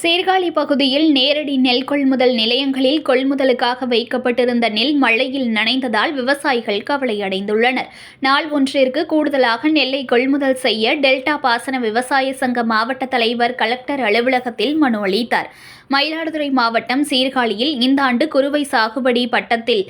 சீர்காழி பகுதியில் நேரடி நெல் கொள்முதல் நிலையங்களில் கொள்முதலுக்காக வைக்கப்பட்டிருந்த நெல் மழையில் நனைந்ததால் விவசாயிகள் கவலையடைந்துள்ளனர். நாள் ஒன்றிற்கு கூடுதலாக நெல்லை கொள்முதல் செய்ய டெல்டா பாசன விவசாய சங்க மாவட்ட தலைவர் கலெக்டர் அலுவலகத்தில் மனு அளித்தார். மயிலாடுதுறை மாவட்டம் சீர்காழியில் இந்த ஆண்டு குறுவை சாகுபடி பட்டத்தில்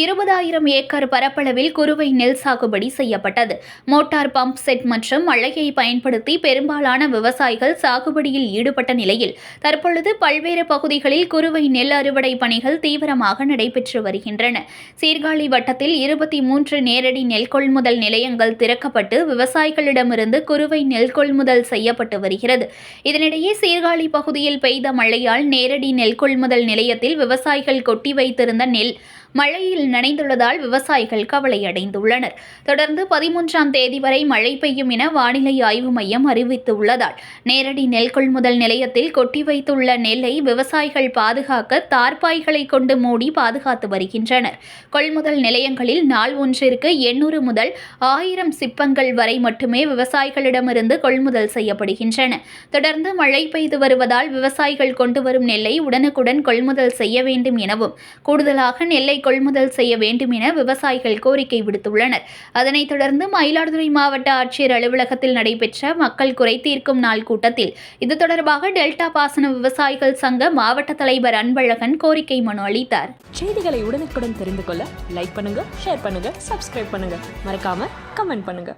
இருபதாயிரம் ஏக்கர் பரப்பளவில் குறுவை நெல் சாகுபடி செய்யப்பட்டது. மோட்டார் பம்ப் செட் மற்றும் மழையை பயன்படுத்தி பெரும்பாலான விவசாயிகள் சாகுபடியில் ஈடுபட்ட நிலையில் தற்பொழுது பல்வேறு பகுதிகளில் குறுவை நெல் அறுவடை பணிகள் தீவிரமாக நடைபெற்று வருகின்றன. சீர்காழி வட்டத்தில் இருபத்தி மூன்று நேரடி நெல் கொள்முதல் நிலையங்கள் திறக்கப்பட்டு விவசாயிகளிடமிருந்து குறுவை நெல் கொள்முதல் செய்யப்பட்டு வருகிறது. இதனிடையே சீர்காழி பகுதியில் பெய்த மழையால் நேரடி நெல் கொள்முதல் நிலையத்தில் விவசாயிகள் கொட்டி வைத்திருந்த நெல் மழையில் நனைந்துள்ளதால் விவசாயிகள் கவலையடைந்துள்ளனர். தொடர்ந்து பதிமூன்றாம் தேதி வரை மழை பெய்யும் என வானிலை ஆய்வு மையம் அறிவித்துள்ளதால் நேரடி நெல் கொள்முதல் நிலையத்தில் கொட்டி வைத்துள்ள நெல்லை விவசாயிகள் பாதுகாக்க தார்பாய்களை கொண்டு மூடி பாதுகாத்து வருகின்றனர். கொள்முதல் நிலையங்களில் நாள் ஒன்றிற்கு எண்ணூறு முதல் ஆயிரம் சிப்பங்கள் வரை மட்டுமே விவசாயிகளிடமிருந்து கொள்முதல் செய்யப்படுகின்றன. தொடர்ந்து மழை பெய்து வருவதால் விவசாயிகள் கொண்டு வரும் நெல்லை உடனுக்குடன் கொள்முதல் செய்ய வேண்டும் எனவும் கூடுதலாக நெல்லை கொள்முதல் செய்ய வேண்டும் என விவசாயிகள் கோரிக்கை விடுத்துள்ளனர். அதனைத் தொடர்ந்து மயிலாடுதுறை மாவட்ட ஆட்சியர் அலுவலகத்தில் நடைபெற்ற மக்கள் குறை தீர்க்கும் நாள் கூட்டத்தில் இது தொடர்பாக டெல்டா பாசன விவசாயிகள் சங்க மாவட்ட தலைவர் அன்பழகன் கோரிக்கை மனு அளித்தார். செய்திகளை உடனுக்குடன் தெரிந்து கொள்ள லைக் பண்ணுங்க ஷேர் பண்ணுங்க சப்ஸ்கிரைப் பண்ணுங்க. மறக்காம கமெண்ட் பண்ணுங்க.